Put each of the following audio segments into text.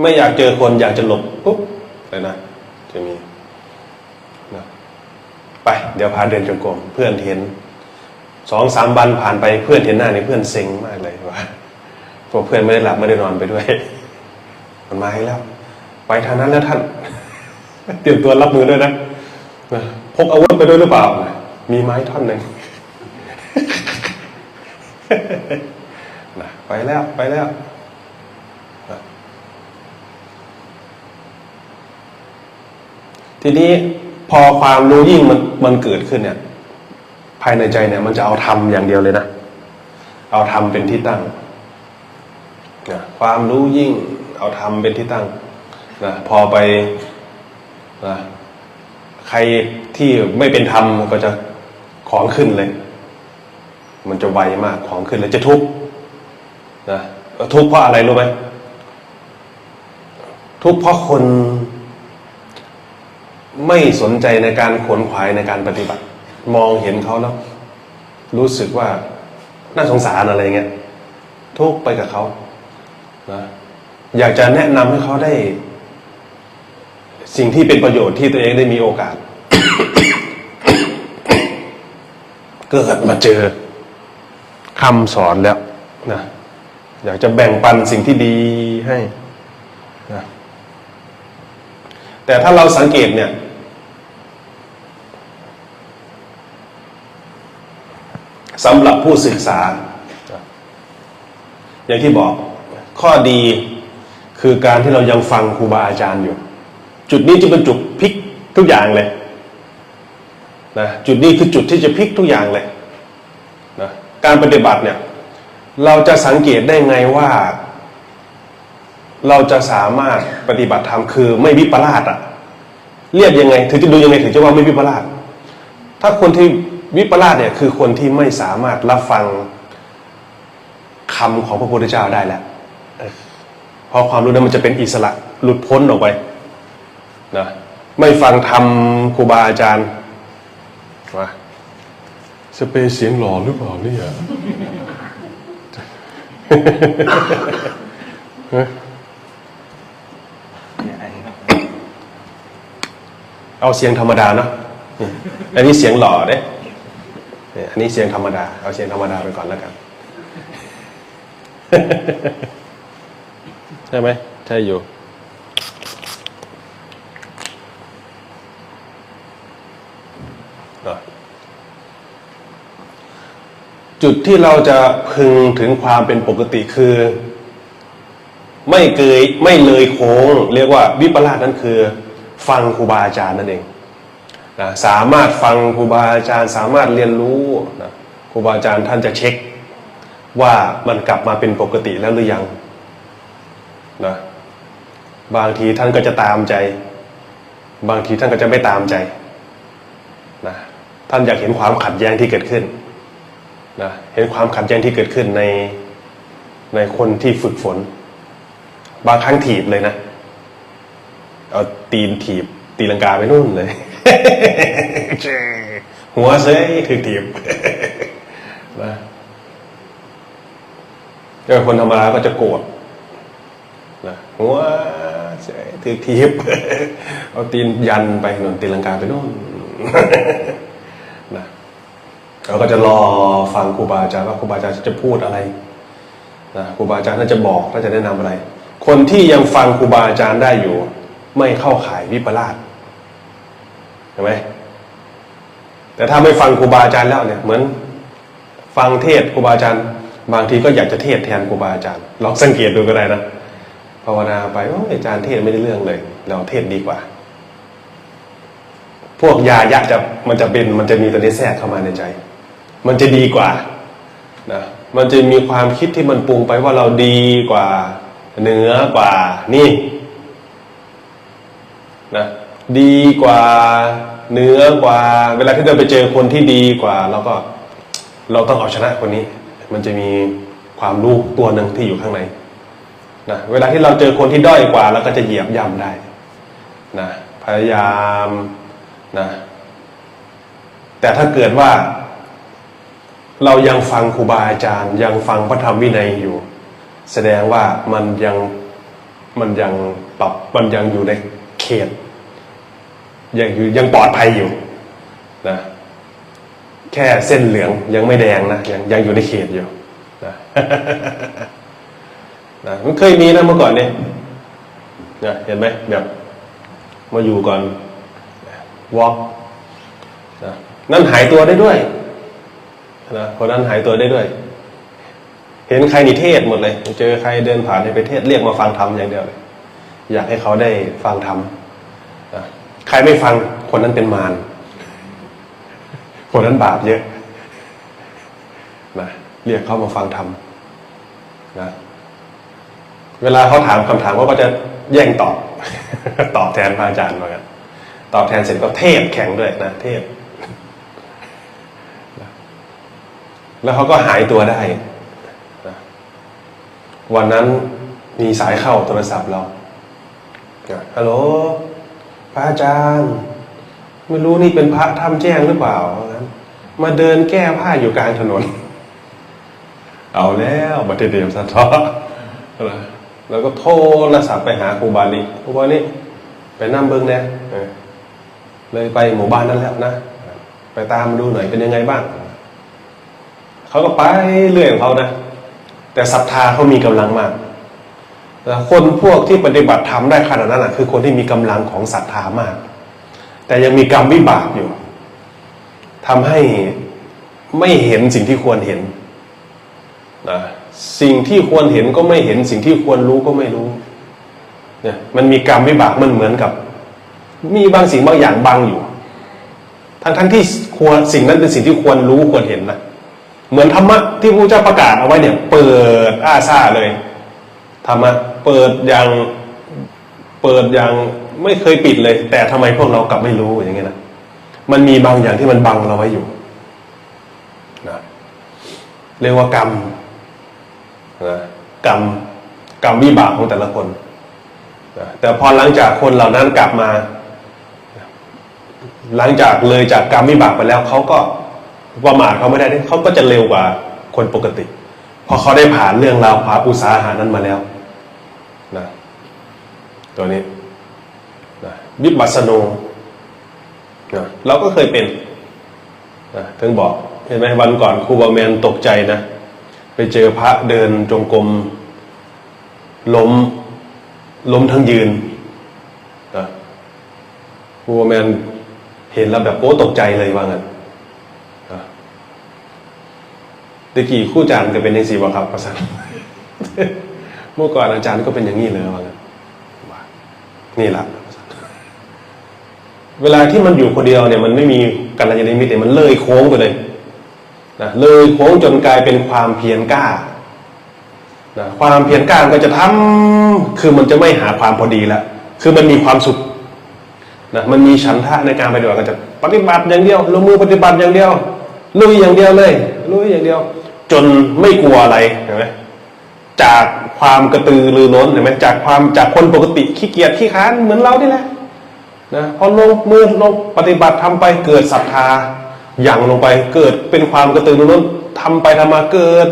ไม่อยากเจอคนอยากจะหลบปุ๊บเลยนะจะมีนะไป เดี๋ยวพาเดินจงกรมเพื่อนเห็นสองสามวันผ่านไปเพื่อนเห็นหน้านี่เพื่อนเซ็งมากเลยว่าพวกเพื่อนไม่ได้หลับไม่ได้นอนไปด้วย มันมาให้แล้ว ไปทางนั้นแล้วท่าน เตรียมตัวรับมือด้วยนะนะพกอาวุธไปด้วยหรือเปล่า มีไม้ท่อนหนึ่งนะไปแล้วไปแล้วนะ ทีนี้พอความรู้ยิ่งมันมันเกิดขึ้นเนี่ย ภายในใจเนี่ย มันจะเอาทำอย่างเดียวเลยนะ เอาทำเป็นที่ตั้งนะความรู้ยิ่งเอาทำเป็นที่ตั้งนะพอไปนะใครที่ไม่เป็นธรรมก็จะของขึ้นเลย มันจะไวมากของขึ้นเลยจะทุกข์นะทุกข์เพราะอะไรรู้ไหมทุกข์เพราะคน ไม่สนใจในการขวนขวายในการปฏิบัติ มองเห็นเขาแล้ว รู้สึกว่าน่าสงสารอะไรเงี้ยทุกไปกับเขานะอยากจะแนะนำให้เขาได้ สิ่งที่เป็นประโยชน์ที่ตัวเองได้มีโอกาส เกิดมาเจอคำสอนแล้วนะอยากจะแบ่งปันสิ่งที่ดีให้นะแต่ถ้าเราสังเกตเนี่ย สำหรับผู้ศึกษา อย่างที่บอกข้อดีคือการที่เรายังฟังครูบาอาจารย์อยู่ จุดนี้จะเป็นจุดพลิกทุกอย่างเลยนะจุดนี้คือจุดที่จะพลิกทุกอย่างเลยนะการปฏิบัติเนี่ย เราจะสังเกตได้ไงว่า เราจะสามารถปฏิบัติธรรมคือไม่วิปลาสอะเรียกยังไงถึงจะดูยังไงถึงจะว่าไม่วิปลาสถ้าคนที่ วิปลาสเนี่ยคือคนที่ไม่สามารถรับฟังคำของพระพุทธเจ้าได้แล้วเออเพราะความรู้นั้นมันจะเป็นอิสระหลุดพ้นออกไปนะไม่ฟังธรรมครูบาอาจารย์มาสเปซเสียงหล่อหรือเปล่าเนี่ยเอาเสียงธรรมดาเนาะอืมอันนี้เสียงหล่อเด้เนี่ย อันนี้เสียงธรรมดา เอาเสียงธรรมดาไปก่อนแล้วกันใช่ไหมใช่อยู่ จุดที่เราจะพึงถึงความเป็นปกติคือ ไม่เกยไม่เลยโค้ง เรียกว่าวิปลาสนั่นคือ ฟังครูบาอาจารย์นั่นเอง นะสามารถฟังครูบาอาจารย์ สามารถเรียนรู้นะครูบาอาจารย์ท่านจะเช็คว่ามันกลับมาเป็นปกติแล้วหรือยังนะบางทีท่านก็จะตามใจ บางทีท่านก็จะไม่ตามใจนะท่านอยากเห็นความขัดแย้งที่เกิดขึ้นนะเห็นความขัดแย้งที่เกิดขึ้นในในคนที่ฝึกฝน บางครั้งถีบเลยนะ เอาตีนถีบตีลังกาไปนู่นเลย หัวเซ้ยถือถีบนะเออคนธรรมดาก็จะโกรธนะหัวเซ้ยถือถีบเอาตีนยันไปนนตีลังกาไปโน่นนะเราก็จะรอฟังครูบาอาจารย์ว่าครูบาอาจารย์จะพูดอะไรนะครูบาอาจารย์ท่าจะบอกท่าจะแนะนำอะไร คนที่ยังฟังครูบาอาจารย์ได้อยู่ ไม่เข้าข่ายวิปลาส เห็นไหมแต่ถ้าไม่ฟังครูบาอาจารย์แล้วเนี่ยเหมือน ฟังเทศครูบาอาจารย์ บางทีก็อยากจะเทศแทนครูบาอาจารย์ลองสังเกตดูก็ได้นะภาวนาไปโอ้ยอาจารย์เทศไม่ได้เรื่องเลย เราเทศดีกว่า พวกยายะจะมันจะเป็นมันจะมีตัวนี้แทรกเข้ามาในใจ มันจะดีกว่านะมันจะมีความคิดที่มันปรุงไปว่าเราดีกว่าเหนือกว่านี่นะดีกว่า เหนือกว่า เวลาที่เราไปเจอคนที่ดีกว่าเราก็เราต้องเอาชนะคนนี้ มันจะมีความรู้ตัวหนึ่งที่อยู่ข้างในนะเวลาที่เราเจอคนที่ด้อยกว่าเราก็จะเหยียบย่ำได้นะพยายามนะแต่ถ้าเกิดว่า เรายังฟังครูบาอาจารย์ ยังฟังพระธรรมวินัยอยู่ แสดงว่ามันยังมันยังปรับมันยังอยู่ในเขต ยังอยู่ยังปลอดภัยอยู่นะแค่เส้นเหลืองยังไม่แดงนะยังยังอยู่ในเขตอยู่นะนะมันเคยมีนะเมื่อก่อนเนี่ยนะเห็นไหมแบบมาอยู่ก่อนวอล์กนะนั่นหายตัวได้ด้วยนะคนนั้นหายตัวได้ด้วย เห็นใครนิเทศหมดเลย เจอใครเดินผ่านในประเทศเรียกมาฟังธรรมอย่างเดียวเลย อยากให้เขาได้ฟังธรรม ใครไม่ฟังคนนั้นเป็นมารคนนั้นบาปเยอะนะเรียกเขามาฟังธรรมนะเวลาเขาถามคำถามเขาก็จะแย่งตอบ ตอบแทนพระอาจารย์เหมือนกันตอบแทนเสร็จก็เทศแข่งด้วยนะเทศแล้วเขาก็หายตัวได้นะวันนั้นมีสายเข้าโทรศัพท์เรานะฮัลโหล พระอาจารย์ ไม่รู้นี่เป็นพระถ้ำแจ้งหรือเปล่า มาเดินแก้ผ้าอยู่กลางถนน เอาแล้วบัตรเดียมสะท้อแล้วก็โทรศัพท์ไปหาครูบาลีครูบาลีไปนั่งเบิ้งแน่เออเลยไปหมู่บ้านนั้นแล้วนะ ไปตามดูหน่อยเป็นยังไงบ้าง เขาก็ไปเรื่อยของเขานะ แต่ศรัทธาเขามีกำลังมาก คนพวกที่ปฏิบัติธรรมได้ขนาดนั้นนะคือคนที่มีกำลังของศรัทธามาก แต่ยังมีกรรมวิบากอยู่ทำให้ไม่เห็นสิ่งที่ควรเห็นนะสิ่งที่ควรเห็นก็ไม่เห็นสิ่งที่ควรรู้ก็ไม่รู้เนี่ยมันมีกรรมวิบากมันเหมือนกับ มีบางสิ่งบางอย่างบังอยู่ ทั้งทั้งที่ควรสิ่งนั้นเป็นสิ่งที่ควรรู้ควรเห็นนะเหมือนธรรมะที่พระเจ้าประกาศเอาไว้เนี่ย เปิดอ้าซ่าเลย ธรรมะเปิดอย่างเปิดอย่างไม่เคยปิดเลย แต่ทำไมพวกเรากลับไม่รู้อย่างเงี้ยนะมันมีบางอย่างที่มันบังเราไว้อยู่นะเรียกว่ากรรมนะกรรมกรรมวิบากของแต่ละคนนะแต่พอหลังจากคนเหล่านั้นกลับมา หลังจากเลยจากกรรมวิบากไปแล้วเขาก็ประมาทเขาไม่ได้เขาก็จะเร็วกว่าคนปกติพราะเขาได้ผ่านเรื่องราวความอุตสาหานั้นมาแล้ว นะตัวนี้นะวิปัสสโนนะเราก็เคยเป็นนะถึงบอกเห็นไหมวันก่อนครูบาแมนตกใจนะ ไปเจอพระเดินจงกรมล้มล้มทั้งยืนนะครูบาแมนเห็นแล้วแบบโอ้ตกใจเลยว่างั้นตะกี้คู่จารย์ก็เป็นในสีวะครับประสัน เมื่อก่อนอาจารย์ก็เป็นอย่างนี้เลยว่างั้นนี่แหละเวลาที่มันอยู่คนเดียวเนี่ยมันไม่มีกัลยาณมิตรเนี่ยมันเลยโค้งไปเลยนะเลยโค้งจนกลายเป็นความเพียรกล้านะความเพียรกล้าก็จะทำคือมันจะไม่หาความพอดีล้วคือมันมีความสุขนะมันมีฉันทะในการปฏิบัติก็จะปฏิบัติอย่างเดียวลงมือปฏิบัติอย่างเดียวลุยอย่างเดียวเลยลุยอย่างเดียว จนไม่กลัวอะไรเห็นไหม จากความกระตือรือร้นเห็นไหมจากความจากคนปกติขี้เกียจขี้ค้านเหมือนเรานี่แหละนะพอลงมือลงปฏิบัติทำไปเกิดศรัทธาอย่างลงไปเกิดเป็นความกระตือรือร้นทำไปทำมาเกิด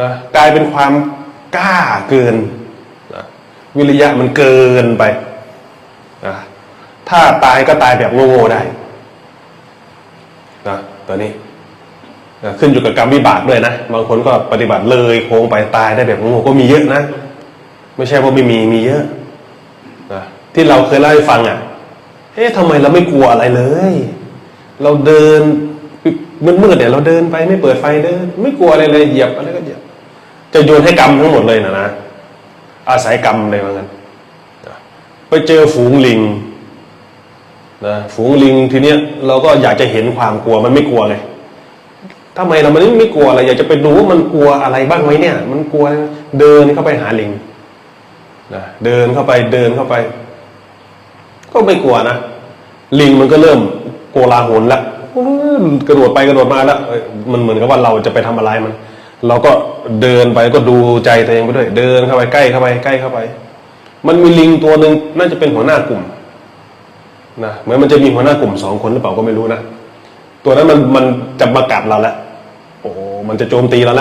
นะกลายเป็นความกล้าเกินนะวิริยะมันเกินไปนะถ้าตายก็ตายแบบโง่ๆได้นะตัวนี้ ขึ้นอยู่กับกรรมวิบากด้วยนะบางคนก็ปฏิบัติเลยโค้งไปตายได้แบบโง่ก็มีเยอะนะ ไม่ใช่ว่าไม่มีมีเยอะนะที่เราเคยเล่าให้ฟังอะเอ๊ะทำไมเราไม่กลัวอะไรเลย เราเดินมืดๆเนี่ยเราเดินไปไม่เปิดไฟเดิน ไม่กลัวอะไรเลยเหยียบอะไรก็เหยียบจะโยนให้กรรมทั้งหมดเลยนะนะอาศัยกรรมเลยว่างั้นไปเจอฝูงลิงนะฝูงลิงทีเนี้ยเราก็อยากจะเห็นความกลัวมันไม่กลัวไง ทำไมเรามันไม่กลัวอะไร อยากจะไปดูว่ามันกลัวอะไรบ้างไหมเนี่ย มันกลัวเดินเข้าไปหาลิงนะเดินเข้าไปเดินเข้าไป ก็ไม่กลัวนะลิงมันก็เริ่มโกลาหลแล้วกระโดดไปกระโดดมาแล้วมันเหมือนกับว่าเราจะไปทำอะไรมัน เราก็เดินไปก็ดูใจตัวเองไปด้วย เดินเข้าไปใกล้เข้าไปใกล้เข้าไป มันมีลิงตัวหนึ่งน่าจะเป็นหัวหน้ากลุ่มนะเหมือนมันจะมีหัวหน้ากลุ่มสองคนหรือเปล่าก็ไม่รู้นะตัวนั้นมันมันจะมากัดเราแล้ว มันจะโจมตีแล้ว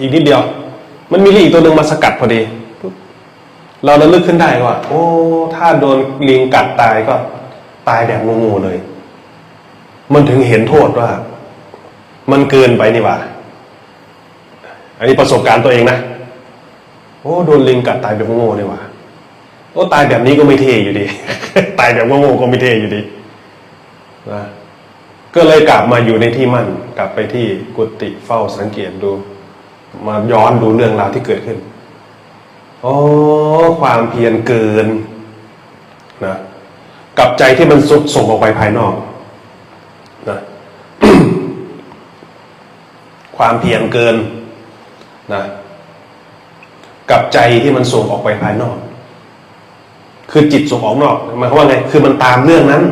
อีกนิดเดียว มันมีลิงอีกตัวหนึ่งมาสกัดพอดี เราระลึกขึ้นได้ว่า โอ้ ถ้าโดนลิงกัดตายก็ ตายแบบงูๆเลย มันถึงเห็นโทษว่า มันเกินไปนี่หว่า อันนี้ประสบการณ์ตัวเองนะ โอ้ โดนลิงกัดตายแบบง่ๆเลยว่ะโอ้ ตายแบบนี้ก็ไม่เท่อยู่ดี ตายแบบง่ๆก็ไม่เท่อยู่ดีนะ ก็เลยกลับมาอยู่ในที่มั่น กลับไปที่กุฏิเฝ้าสังเกตดู มาย้อนดูเรื่องราวที่เกิดขึ้นโอ้ความเพียรเกินนะกับใจที่มันสุดส่งออกไปภายนอกนะความเพียรเกินนะกับใจที่มันส่งออกไปภายนอก คือจิตส่งออกนอกหมายความว่าไงคือมันตามเรื่องนั้น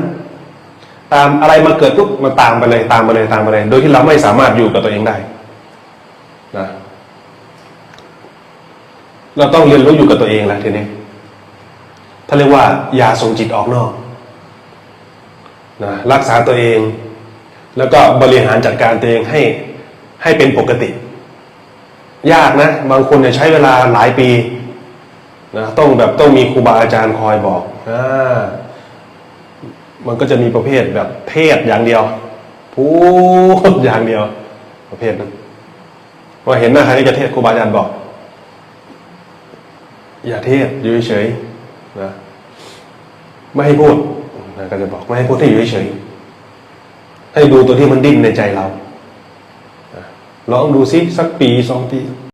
ตามอะไรมาเกิดปุ๊บมันตามไปเลยตามไปเลยตามไปเลย โดยที่เราไม่สามารถอยู่กับตัวเองได้นะเราต้องเรียนรู้อยู่กับตัวเองแล้วทีนี้ถ้าเรียกว่ายาส่งจิตออกนอกนะรักษาตัวเอง แล้วก็บริหารจัดการตัวเองให้ให้เป็นปกติ ยากนะ บางคนเนี่ยใช้เวลาหลายปีนะต้องแบบต้องมีครูบาอาจารย์คอยบอกอ่า มันก็จะมีประเภทแบบเทศอย่างเดียวพูดอย่างเดียว ประเภทนั้นว่าเห็นหน้าใครที่จะเทศครูบาอาจารย์บอก อย่าเทศอยู่เฉยๆนะไม่ให้พูดนะก็จะบอกไม่ให้พูดให้อยู่เฉยให้ดูตัวที่มันดิ้นในใจเราลองดูซิสักปีสองปี